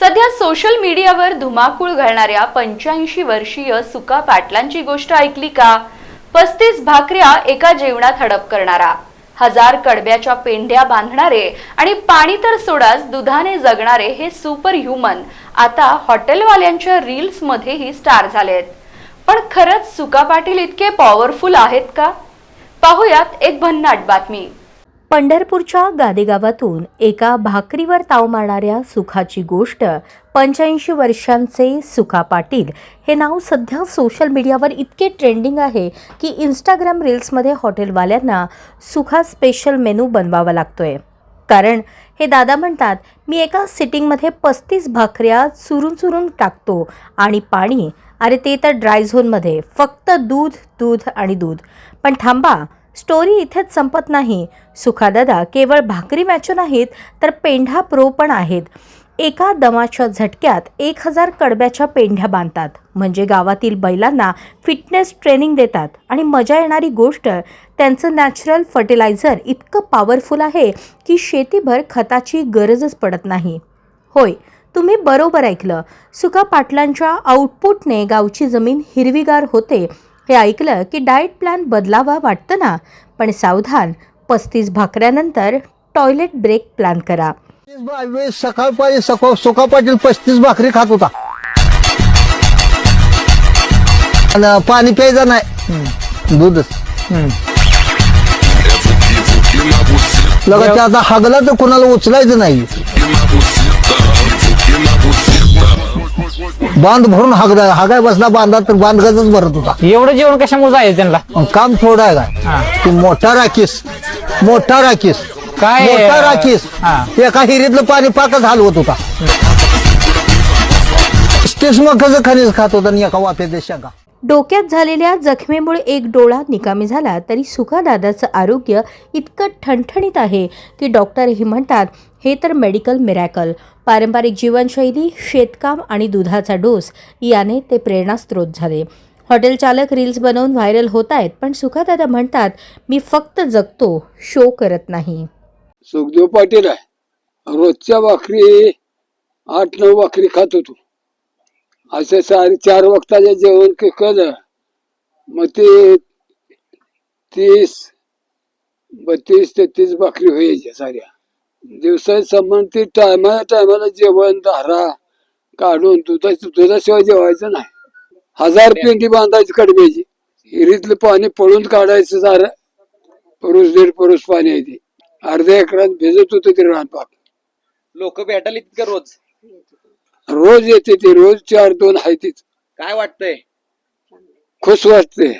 सध्या सोशल मीडियावर धुमाकूळ घालणाऱ्या पंच्याऐंशी वर्षीय सुका पाटलांची गोष्ट ऐकली का? पस्तीस भाकऱ्या एका जेवणात हडप करणारा. हजार कडब्याच्या पेंढ्या बांधणारे आणि पाणी तर सोडाच दुधाने जगणारे हे सुपर ह्युमन आता हॉटेलवाल्यांच्या रील्स मध्येही स्टार झालेत. पण खरंच सुका पाटील इतके पॉवरफुल आहेत का? पाहुयात एक भन्नाट बातमी. पंढरपूरच्या गादेगावातून एका भाकरीवर ताव मारणाऱ्या सुखाची गोष्ट पंच्याऐंशी वर्षांचे सुखा पाटील. हे नाव सध्या सोशल मीडियावर इतके ट्रेंडिंग आहे की इंस्टाग्राम रील्समध्ये हॉटेलवाल्यांना सुखा स्पेशल मेनू बनवावा लागतोय. कारण हे दादा म्हणतात मी एका सिटिंगमध्ये पस्तीस भाकऱ्या चुरून चुरून टाकतो आणि पाणी अरे ते तर ड्राय झोनमध्ये फक्त दूध दूध आणि दूध. पण थांबा स्टोरी इथेच संपत नाही. सुखादादा केवळ भाकरी मॅचो नाहीत तर पेंढा प्रो पण आहेत. एका दमाच्या झटक्यात एक हजार कडब्याच्या पेंढ्या बांधतात. म्हणजे गावातील बैलांना फिटनेस ट्रेनिंग देतात. आणि मजा येणारी गोष्ट त्यांचं नॅचरल फर्टिलायझर इतकं पॉवरफुल आहे की शेतीभर खताची गरजच पडत नाही. होय तुम्ही बरोबर ऐकलं. सुका पाटलांच्या आउटपुटने गावची जमीन हिरवीगार होते हे ऐकलं की डाएट प्लॅन बदलावा वाटतं ना पण सावधान पस्तीस भाकऱ्यानंतर टॉयलेट ब्रेक प्लॅन करा. बावीस सकाळपारी सकाळ सुका पाटील पस्तीस भाकरी खात होता. आणि पाणी प्यायचं नाही. दूधच. लगत आता हागला तर कोणाला उचलायचं नाही. बांध भरून हागदा हागाय बसला बांधा तर बांधगाच भरत होता. एवढं जेवण कशामुळे जायचं त्यांना? काम थोडं आहे हा. काय तू मोठा राखीस. मोठा राखीस. काय, मोठा अं, राखीस. हा. एका हिरीतलं पाणी पाकच हलवत होता. तेच मकाचं खनिज खात होता आणि एका वाफ्यात शेंगा? डोक्यात झालेल्या जखमेमुळे एक डोळा निकामी झाला तरी सुखादादाचं आरोग्य इतकं ठणठणीत आहे की डॉक्टरही म्हणतात हे तर मेडिकल मिरॅकल. पारंपरिक जीवनशैली शेतकाम आणि दुधाचा डोस याने ते प्रेरणास्त्रोत झाले. हॉटेल चालक रील्स बनवून व्हायरल होत आहेत पण सुखादादा म्हणतात मी फक्त जगतो शो करत नाही. सुखदेव पाटील आहे. रोजच्या भाकरी आठ नऊ भाकरी खात होतो. असं सारे चार वक्ताचे जेवण के केलं. मग ते तीस बत्तीस तेहतीस भाकरी व्हायच्या साऱ्या. दिवसा संबंधित टायमाला टायमाला जेवण धारा काढून दुधा दुधाशिवाय जेवायचं नाही. हजार पेंडी बांधायची कडब्याची. हिरीतलं पाणी पळून काढायचं सारं. परुस दीड परुस पाणी आहे ते. अर्ध्या एकरात भिजत होतं ते रानपाक लोक भेटायला तितकं रोज. रोज येते ते रोज चार दोन आहे तीच. काय वाटतंय? खुश वाटते.